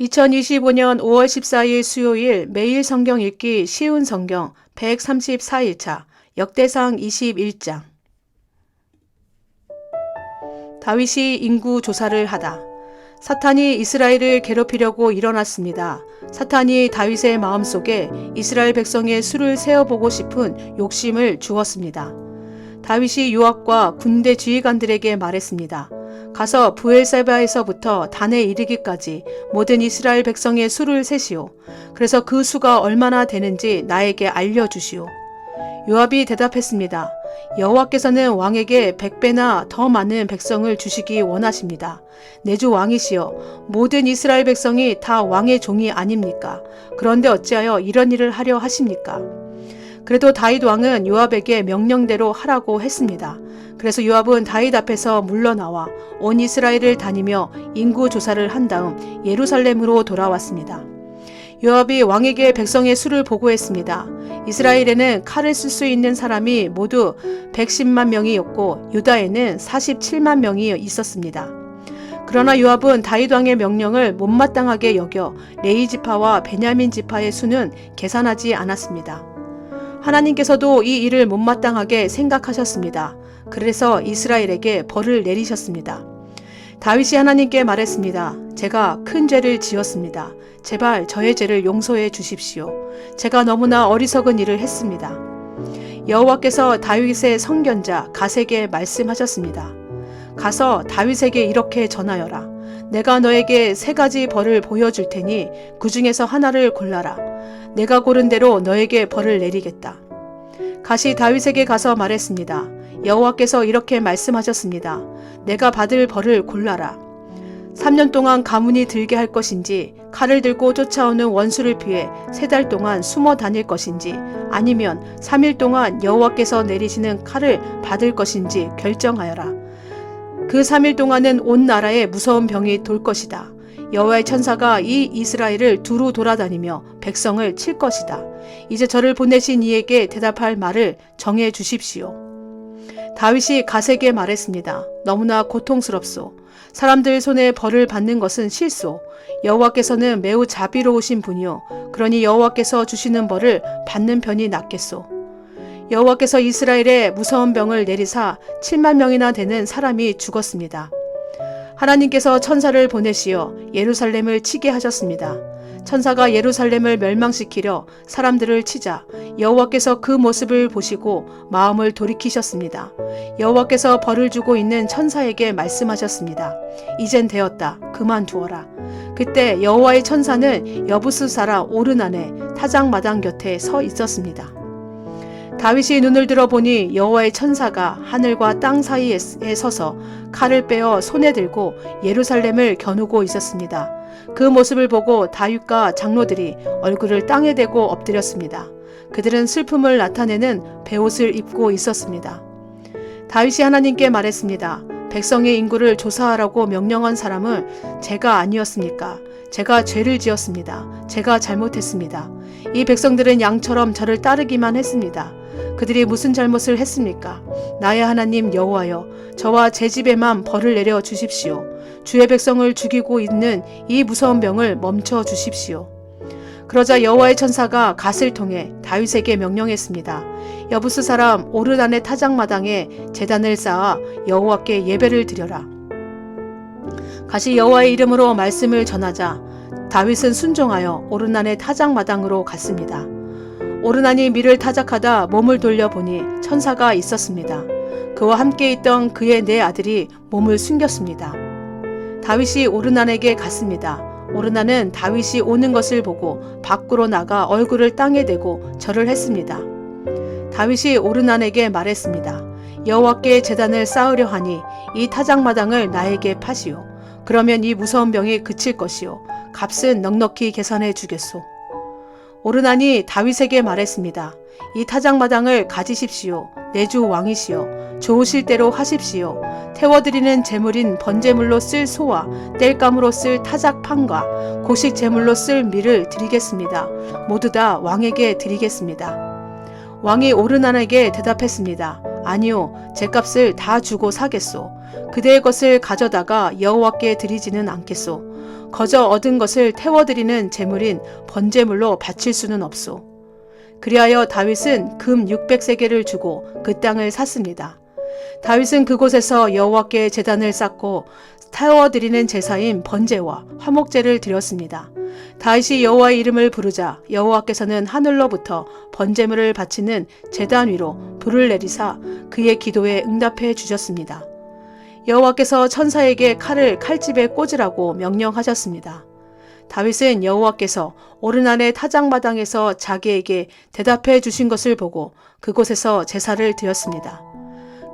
2025년 5월 14일 수요일 매일 성경 읽기 쉬운 성경 134일차 역대상 21장 다윗이 인구 조사를 하다. 사탄이 이스라엘을 괴롭히려고 일어났습니다. 사탄이 다윗의 마음속에 이스라엘 백성의 수를 세어보고 싶은 욕심을 주었습니다. 다윗이 요압과 군대 지휘관들에게 말했습니다. 가서 부엘세바에서부터 단에 이르기까지 모든 이스라엘 백성의 수를 세시오. 그래서 그 수가 얼마나 되는지 나에게 알려주시오. 요압이 대답했습니다. 여호와께서는 왕에게 백배나 더 많은 백성을 주시기 원하십니다. 내주 왕이시여 모든 이스라엘 백성이 다 왕의 종이 아닙니까? 그런데 어찌하여 이런 일을 하려 하십니까? 그래도 다윗 왕은 요압에게 명령대로 하라고 했습니다. 그래서 요압은 다윗 앞에서 물러나와 온 이스라엘을 다니며 인구 조사를 한 다음 예루살렘으로 돌아왔습니다. 요압이 왕에게 백성의 수를 보고했습니다. 이스라엘에는 칼을 쓸 수 있는 사람이 모두 110만 명이었고 유다에는 47만 명이 있었습니다. 그러나 요압은 다윗 왕의 명령을 못마땅하게 여겨 레이 지파와 베냐민 지파의 수는 계산하지 않았습니다. 하나님께서도 이 일을 못마땅하게 생각하셨습니다. 그래서 이스라엘에게 벌을 내리셨습니다. 다윗이 하나님께 말했습니다. 제가 큰 죄를 지었습니다. 제발 저의 죄를 용서해 주십시오. 제가 너무나 어리석은 일을 했습니다. 여호와께서 다윗의 성견자 가세게 말씀하셨습니다. 가서 다윗에게 이렇게 전하여라. 내가 너에게 세 가지 벌을 보여줄 테니 그 중에서 하나를 골라라. 내가 고른 대로 너에게 벌을 내리겠다. 가시 다윗에게 가서 말했습니다. 여호와께서 이렇게 말씀하셨습니다. 내가 받을 벌을 골라라. 3년 동안 가문이 들게 할 것인지 칼을 들고 쫓아오는 원수를 피해 세 달 동안 숨어 다닐 것인지 아니면 3일 동안 여호와께서 내리시는 칼을 받을 것인지 결정하여라. 그 3일 동안은 온 나라에 무서운 병이 돌 것이다. 여호와의 천사가 이 이스라엘을 두루 돌아다니며 백성을 칠 것이다. 이제 저를 보내신 이에게 대답할 말을 정해 주십시오. 다윗이 가세게 말했습니다. 너무나 고통스럽소. 사람들 손에 벌을 받는 것은 실소. 여호와께서는 매우 자비로우신 분이요. 그러니 여호와께서 주시는 벌을 받는 편이 낫겠소. 여호와께서 이스라엘에 무서운 병을 내리사 7만 명이나 되는 사람이 죽었습니다. 하나님께서 천사를 보내시어 예루살렘을 치게 하셨습니다. 천사가 예루살렘을 멸망시키려 사람들을 치자 여호와께서 그 모습을 보시고 마음을 돌이키셨습니다. 여호와께서 벌을 주고 있는 천사에게 말씀하셨습니다. 이젠 되었다. 그만두어라. 그때 여호와의 천사는 여부스 사라 오르난의 타작마당 곁에 서 있었습니다. 다윗이 눈을 들어보니 여호와의 천사가 하늘과 땅 사이에 서서 칼을 빼어 손에 들고 예루살렘을 겨누고 있었습니다. 그 모습을 보고 다윗과 장로들이 얼굴을 땅에 대고 엎드렸습니다. 그들은 슬픔을 나타내는 베옷을 입고 있었습니다. 다윗이 하나님께 말했습니다. 백성의 인구를 조사하라고 명령한 사람은 제가 아니었습니까? 제가 죄를 지었습니다. 제가 잘못했습니다. 이 백성들은 양처럼 저를 따르기만 했습니다. 그들이 무슨 잘못을 했습니까? 나의 하나님 여호와여, 저와 제 집에만 벌을 내려 주십시오. 주의 백성을 죽이고 있는 이 무서운 병을 멈춰 주십시오. 그러자 여호와의 천사가 갓을 통해 다윗에게 명령했습니다. 여부스 사람 오르단의 타작마당에 재단을 쌓아 여호와께 예배를 드려라. 가시 여호와의 이름으로 말씀을 전하자 다윗은 순종하여 오르난의 타작마당으로 갔습니다. 오르난이 밀을 타작하다 몸을 돌려보니 천사가 있었습니다. 그와 함께 있던 그의 네 아들이 몸을 숨겼습니다. 다윗이 오르난에게 갔습니다. 오르난은 다윗이 오는 것을 보고 밖으로 나가 얼굴을 땅에 대고 절을 했습니다. 다윗이 오르난에게 말했습니다. 여호와께 제단을 쌓으려 하니 이 타작마당을 나에게 파시오. 그러면 이 무서운 병이 그칠 것이요. 값은 넉넉히 계산해 주겠소. 오르난이 다윗에게 말했습니다. 이 타작마당을 가지십시오. 내주 왕이시여. 좋으실 대로 하십시오. 태워드리는 제물인 번제물로 쓸 소와 땔감으로 쓸 타작판과 고식 제물로 쓸 밀을 드리겠습니다. 모두 다 왕에게 드리겠습니다. 왕이 오르난에게 대답했습니다. 아니요, 제 값을 다 주고 사겠소. 그대의 것을 가져다가 여호와께 드리지는 않겠소. 거저 얻은 것을 태워드리는 제물인 번제물로 바칠 수는 없소. 그리하여 다윗은 금 600세계를 주고 그 땅을 샀습니다. 다윗은 그곳에서 여호와께 제단을 쌓고 태워드리는 제사인 번제와 화목제를 드렸습니다. 다윗이 여호와의 이름을 부르자 여호와께서는 하늘로부터 번제물을 바치는 제단 위로 불을 내리사 그의 기도에 응답해 주셨습니다. 여호와께서 천사에게 칼을 칼집에 꽂으라고 명령하셨습니다. 다윗은 여호와께서 오르난의 타작마당에서 자기에게 대답해 주신 것을 보고 그곳에서 제사를 드렸습니다.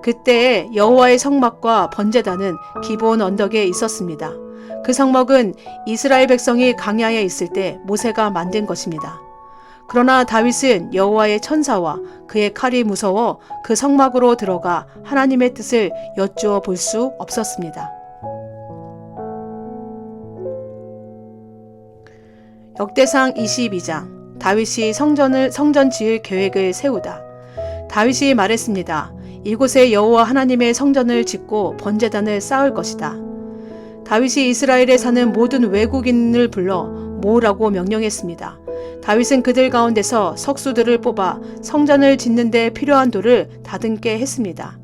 그때에 여호와의 성막과 번제단은 기본 언덕에 있었습니다. 그 성막은 이스라엘 백성이 강야에 있을 때 모세가 만든 것입니다. 그러나 다윗은 여호와의 천사와 그의 칼이 무서워 그 성막으로 들어가 하나님의 뜻을 여쭈어 볼 수 없었습니다. 역대상 22장 다윗이 성전을 성전 지을 계획을 세우다. 다윗이 말했습니다. 이곳에 여호와 하나님의 성전을 짓고 번제단을 쌓을 것이다. 다윗이 이스라엘에 사는 모든 외국인을 불러 모으라고 명령했습니다. 다윗은 그들 가운데서 석수들을 뽑아 성전을 짓는 데 필요한 돌을 다듬게 했습니다.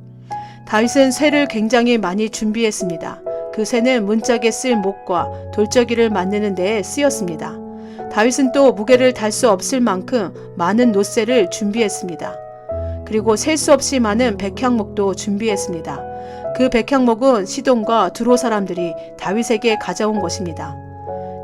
다윗은 쇠를 굉장히 많이 준비했습니다. 그 쇠는 문짝에 쓸 목과 돌적이를 만드는 데에 쓰였습니다. 다윗은 또 무게를 달 수 없을 만큼 많은 노쇠를 준비했습니다. 그리고 셀 수 없이 많은 백향목도 준비했습니다. 그 백향목은 시돈과 두로 사람들이 다윗에게 가져온 것입니다.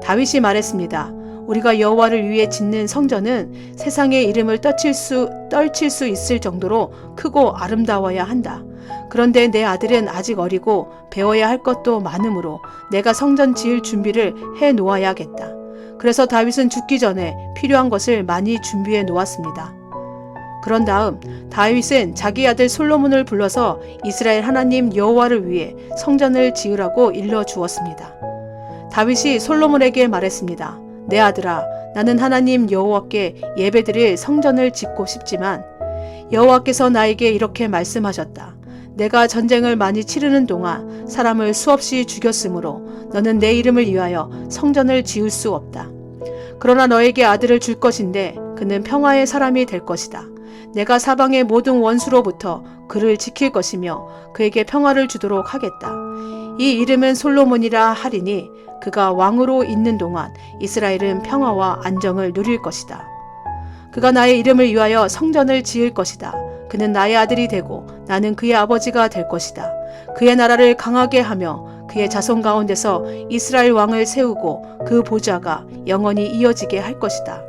다윗이 말했습니다. 우리가 여호와를 위해 짓는 성전은 세상의 이름을 떨칠 수 떨칠 수 있을 정도로 크고 아름다워야 한다. 그런데 내 아들은 아직 어리고 배워야 할 것도 많으므로 내가 성전 지을 준비를 해 놓아야겠다. 그래서 다윗은 죽기 전에 필요한 것을 많이 준비해 놓았습니다. 그런 다음 다윗은 자기 아들 솔로몬을 불러서 이스라엘 하나님 여호와를 위해 성전을 지으라고 일러 주었습니다. 다윗이 솔로몬에게 말했습니다. 내 아들아, 나는 하나님 여호와께 예배드릴 성전을 짓고 싶지만 여호와께서 나에게 이렇게 말씀하셨다. 내가 전쟁을 많이 치르는 동안 사람을 수없이 죽였으므로 너는 내 이름을 위하여 성전을 지을 수 없다. 그러나 너에게 아들을 줄 것인데 그는 평화의 사람이 될 것이다. 내가 사방의 모든 원수로부터 그를 지킬 것이며 그에게 평화를 주도록 하겠다. 이 이름은 솔로몬이라 하리니 그가 왕으로 있는 동안 이스라엘은 평화와 안정을 누릴 것이다. 그가 나의 이름을 위하여 성전을 지을 것이다. 그는 나의 아들이 되고 나는 그의 아버지가 될 것이다. 그의 나라를 강하게 하며 그의 자손 가운데서 이스라엘 왕을 세우고 그 보좌가 영원히 이어지게 할 것이다.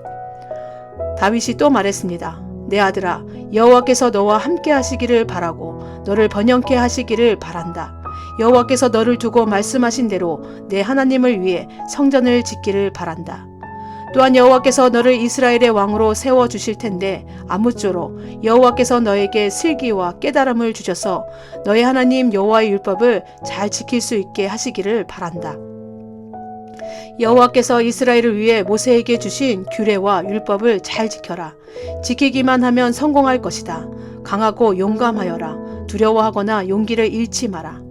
다윗이 또 말했습니다. 내 아들아 여호와께서 너와 함께 하시기를 바라고 너를 번영케 하시기를 바란다. 여호와께서 너를 두고 말씀하신 대로 내 하나님을 위해 성전을 짓기를 바란다. 또한 여호와께서 너를 이스라엘의 왕으로 세워 주실 텐데 아무쪼록 여호와께서 너에게 슬기와 깨달음을 주셔서 너의 하나님 여호와의 율법을 잘 지킬 수 있게 하시기를 바란다. 여호와께서 이스라엘을 위해 모세에게 주신 규례와 율법을 잘 지켜라. 지키기만 하면 성공할 것이다. 강하고 용감하여라. 두려워하거나 용기를 잃지 마라.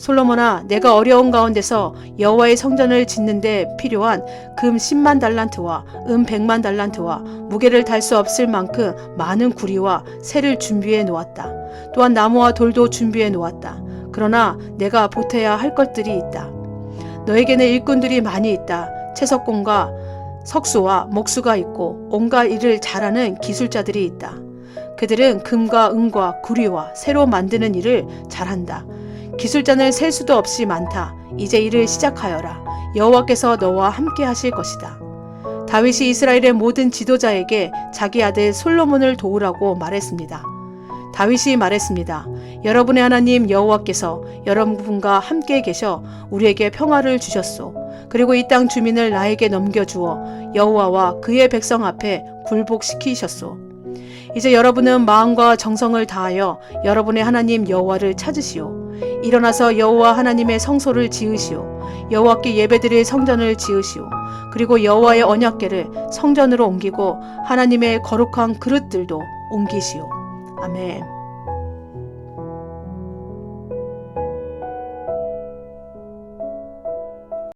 솔로몬아, 내가 어려운 가운데서 여호와의 성전을 짓는데 필요한 금 10만 달란트와 은 100만 달란트와 무게를 달 수 없을 만큼 많은 구리와 새를 준비해 놓았다. 또한 나무와 돌도 준비해 놓았다. 그러나 내가 보태야 할 것들이 있다. 너에게는 일꾼들이 많이 있다. 채석공과 석수와 목수가 있고 온갖 일을 잘하는 기술자들이 있다. 그들은 금과 은과 구리와 새로 만드는 일을 잘한다. 기술자는 셀 수도 없이 많다. 이제 일을 시작하여라. 여호와께서 너와 함께 하실 것이다. 다윗이 이스라엘의 모든 지도자에게 자기 아들 솔로몬을 도우라고 말했습니다. 다윗이 말했습니다. 여러분의 하나님 여호와께서 여러분과 함께 계셔 우리에게 평화를 주셨소. 그리고 이 땅 주민을 나에게 넘겨주어 여호와와 그의 백성 앞에 굴복시키셨소. 이제 여러분은 마음과 정성을 다하여 여러분의 하나님 여호와를 찾으시오. 일어나서 여호와 하나님의 성소를 지으시오. 여호와께 예배드릴 성전을 지으시오. 그리고 여호와의 언약궤를 성전으로 옮기고 하나님의 거룩한 그릇들도 옮기시오. 아멘.